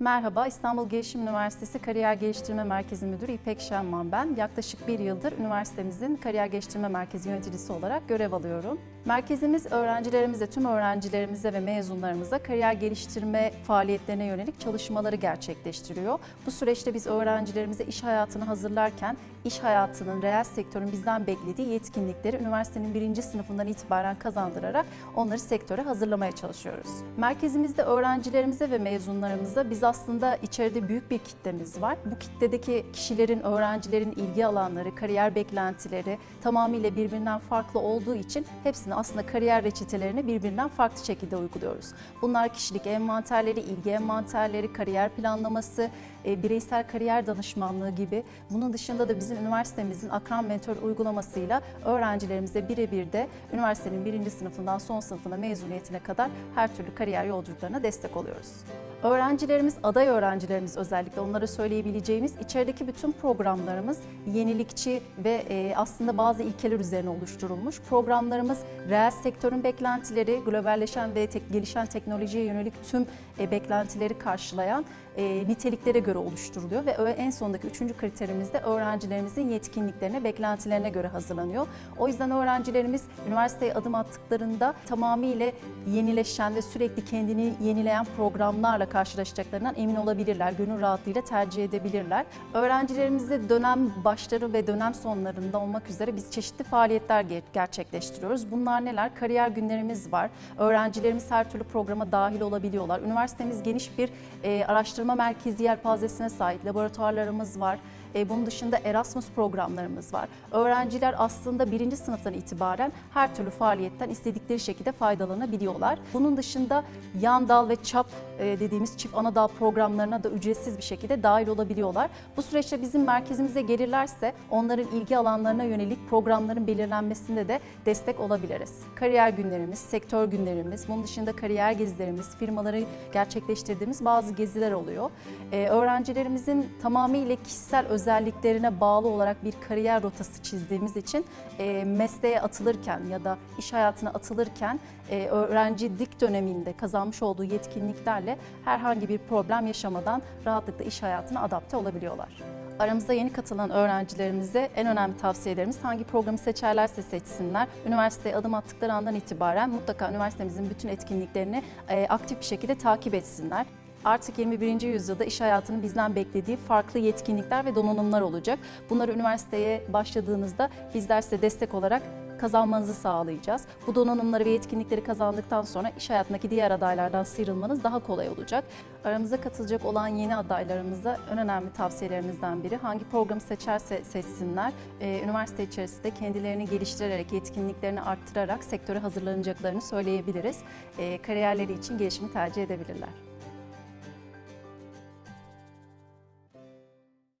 Merhaba, İstanbul Gelişim Üniversitesi Kariyer Geliştirme Merkezi Müdürü İpek Şenman ben. Yaklaşık bir yıldır üniversitemizin Kariyer Geliştirme Merkezi yöneticisi olarak görev alıyorum. Merkezimiz öğrencilerimize, tüm öğrencilerimize ve mezunlarımıza kariyer geliştirme faaliyetlerine yönelik çalışmaları gerçekleştiriyor. Bu süreçte biz öğrencilerimize iş hayatını hazırlarken iş hayatının, reel sektörün bizden beklediği yetkinlikleri üniversitenin birinci sınıfından itibaren kazandırarak onları sektöre hazırlamaya çalışıyoruz. Merkezimizde öğrencilerimize ve mezunlarımıza biz aslında içeride büyük bir kitlemiz var. Bu kitledeki kişilerin, öğrencilerin ilgi alanları, kariyer beklentileri tamamıyla birbirinden farklı olduğu için hepsini aslında kariyer reçetelerini birbirinden farklı şekilde uyguluyoruz. Bunlar kişilik envanterleri, ilgi envanterleri, kariyer planlaması, e, bireysel kariyer danışmanlığı gibi. Bunun dışında da bizim üniversitemizin akran mentor uygulamasıyla öğrencilerimize birebir de üniversitenin birinci sınıfından son sınıfına mezuniyetine kadar her türlü kariyer yolculuklarına destek oluyoruz. Öğrencilerimiz, aday öğrencilerimiz özellikle onlara söyleyebileceğimiz içerideki bütün programlarımız yenilikçi ve e, aslında bazı ilkeler üzerine oluşturulmuş. Programlarımız reel sektörün beklentileri, globalleşen ve tek, gelişen teknolojiye yönelik tüm e, beklentileri karşılayan e, niteliklere göre oluşturuluyor ve en sondaki üçüncü kriterimiz de öğrencilerimizin yetkinliklerine, beklentilerine göre hazırlanıyor. O yüzden öğrencilerimiz üniversiteye adım attıklarında tamamıyla yenileşen ve sürekli kendini yenileyen programlarla karşılaşacaklarından emin olabilirler. Gönül rahatlığıyla tercih edebilirler. Öğrencilerimizde dönem başları ve dönem sonlarında olmak üzere biz çeşitli faaliyetler ge- gerçekleştiriyoruz. Bunlar neler? Kariyer günlerimiz var. Öğrencilerimiz her türlü programa dahil olabiliyorlar. Üniversitemiz geniş bir e, araştırma merkezi yelpazesine sahip. Laboratuvarlarımız var. E, bunun dışında Erasmus programlarımız var. Öğrenciler aslında birinci sınıftan itibaren her türlü faaliyetten istedikleri şekilde faydalanabiliyorlar. Bunun dışında yan dal ve çap e, dediğimiz çift ana dal programlarına da ücretsiz bir şekilde dahil olabiliyorlar. Bu süreçte bizim merkezimize gelirlerse onların ilgi alanlarına yönelik programların belirlenmesinde de destek olabiliriz. Kariyer günlerimiz, sektör günlerimiz, bunun dışında kariyer gezilerimiz, firmaları gerçekleştirdiğimiz bazı geziler oluyor. Ee, öğrencilerimizin tamamıyla kişisel özelliklerine bağlı olarak bir kariyer rotası çizdiğimiz için e, mesleğe atılırken ya da iş hayatına atılırken e, öğrencilik döneminde kazanmış olduğu yetkinliklerle herhangi bir problem yaşamadan rahatlıkla iş hayatına adapte olabiliyorlar. Aramıza yeni katılan öğrencilerimize en önemli tavsiyelerimiz hangi programı seçerlerse seçsinler. Üniversiteye adım attıkları andan itibaren mutlaka üniversitemizin bütün etkinliklerini e, aktif bir şekilde takip etsinler. Artık 21. yüzyılda iş hayatının bizden beklediği farklı yetkinlikler ve donanımlar olacak. Bunları üniversiteye başladığınızda bizler size destek olarak kazanmanızı sağlayacağız. Bu donanımları ve yetkinlikleri kazandıktan sonra iş hayatındaki diğer adaylardan sıyrılmanız daha kolay olacak. Aramıza katılacak olan yeni adaylarımıza en önemli tavsiyelerimizden biri hangi programı seçerse seçsinler, e, üniversite içerisinde kendilerini geliştirerek, yetkinliklerini arttırarak sektöre hazırlanacaklarını söyleyebiliriz. E, kariyerleri için gelişimi tercih edebilirler.